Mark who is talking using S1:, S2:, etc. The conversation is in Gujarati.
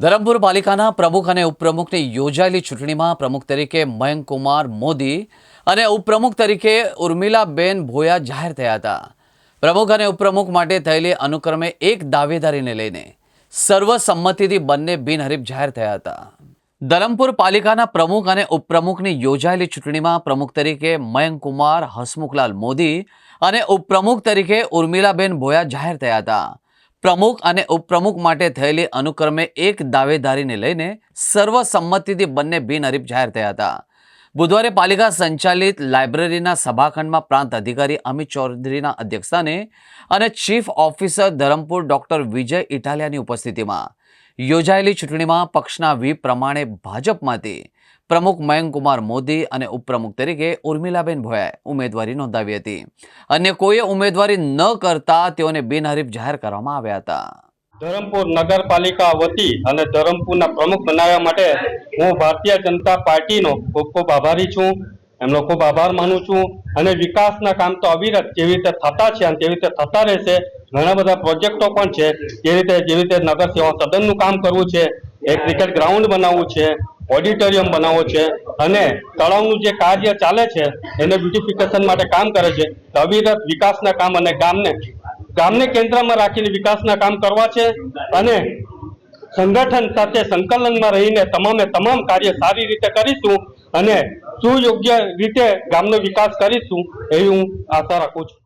S1: ધરમપુર પાલિકાના પ્રમુખ અને ઉપપ્રમુખની યોજાયેલી ચૂંટણીમાં પ્રમુખ તરીકે મયંક કુમાર મોદી અને ઉપપ્રમુખ તરીકે ઉર્મિલાબેન ભોયા જાહેર થયા હતા. પ્રમુખ અને ઉપપ્રમુખ માટે થયેલી અનુક્રમે એક દાવેદારીને લઈને સર્વસંમતિથી બંને બિનહરીફ જાહેર થયા હતા. ધરમપુર પાલિકાના પ્રમુખ અને ઉપપ્રમુખની યોજાયેલી ચૂંટણીમાં પ્રમુખ તરીકે મયંક કુમાર હસમુખલાલ મોદી અને ઉપપ્રમુખ તરીકે ઉર્મિલાબેન ભોયા જાહેર થયા હતા. પ્રમુખ અને ઉપપ્રમુખ માટે થયેલી અનુક્રમે એક દાવેદારીને લઈને સર્વસંમતિથી બંને બિનહરીફ જાહેર થયા હતા. બુધવારે પાલિકા સંચાલિત લાઇબ્રેરીના સભાખંડમાં પ્રાંત અધિકારી અમિત ચૌધરીના અધ્યક્ષસ્થાને અને chief officer Dharampur doctor Vijay ઇટાલિયાની ઉપસ્થિતિમાં યોજાયેલી ચૂંટણીમાં પક્ષના વ્હીપ પ્રમાણે ભાજપમાંથી પ્રમુખ મયંકુમાર મોદી અને ઉપપ્રમુખ તરીકે ઉર્મિલાબેન ભોયાએ ઉમેદવારી નોંધાવી હતી. અન્ય કોઈએ ઉમેદવારી ન કરતા તેઓને બિનહરીફ જાહેર કરવામાં આવ્યા હતા.
S2: ધરમપુર નગરપાલિકા વતી અને ધરમપુરના પ્રમુખ બનાવવા માટે હું ભારતીય જનતા પાર્ટીનો ખૂબ ખૂબ આભારી છું. એમનો ખૂબ આભાર માનું છું. અને વિકાસના કામ તો અવિરત જેવી રીતે થતા છે અને તેવી રીતે થતા રહેશે. ઘણા બધા પ્રોજેક્ટો પણ છે. જે રીતે જેવી રીતે નગર સેવા સદનનું કામ કરવું છે. એક ક્રિકેટ ગ્રાઉન્ડ બનાવવું છે ઓડિટોરિયમ બનાવવો છે અને તળાવનું જે કાર્ય ચાલે છે, એને બ્યુટિફિકેશન માટે કામ કરે છે. અવિરત વિકાસના કામ અને ગામને ગામને કેન્દ્રમાં રાખીને વિકાસના કામ કરવા છે અને સંગઠન સાથે સંકલનમાં રહીને તમામે તમામ કાર્ય સારી રીતે કરીશું અને સુયોગ્ય રીતે ગામનો વિકાસ કરીશું, એવી હું આશા રાખું છું.